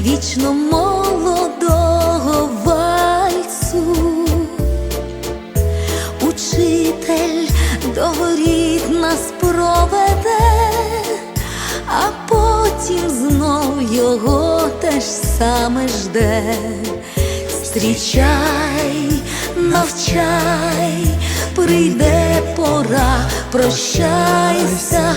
вічно молодого вальсу, учитель до горіт нас проведе, а потім знов його те ж саме жде. Зустрічай, навчай, прийде пора, прощайся.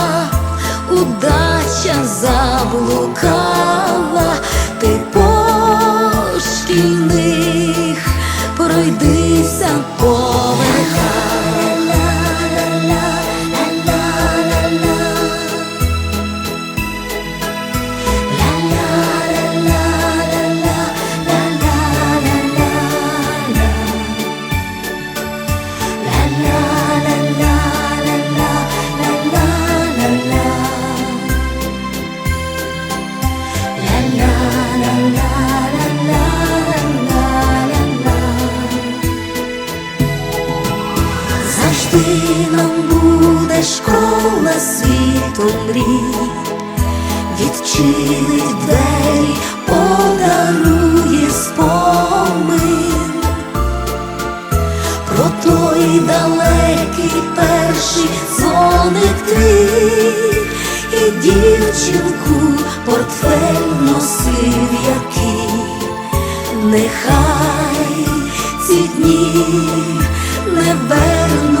удача заблукала, школа світу мрій, відчинить двері, подарує спомин. Про той далекий перший дзвоник твій і дівчинку портфель носив який, нехай ці дні не вернуться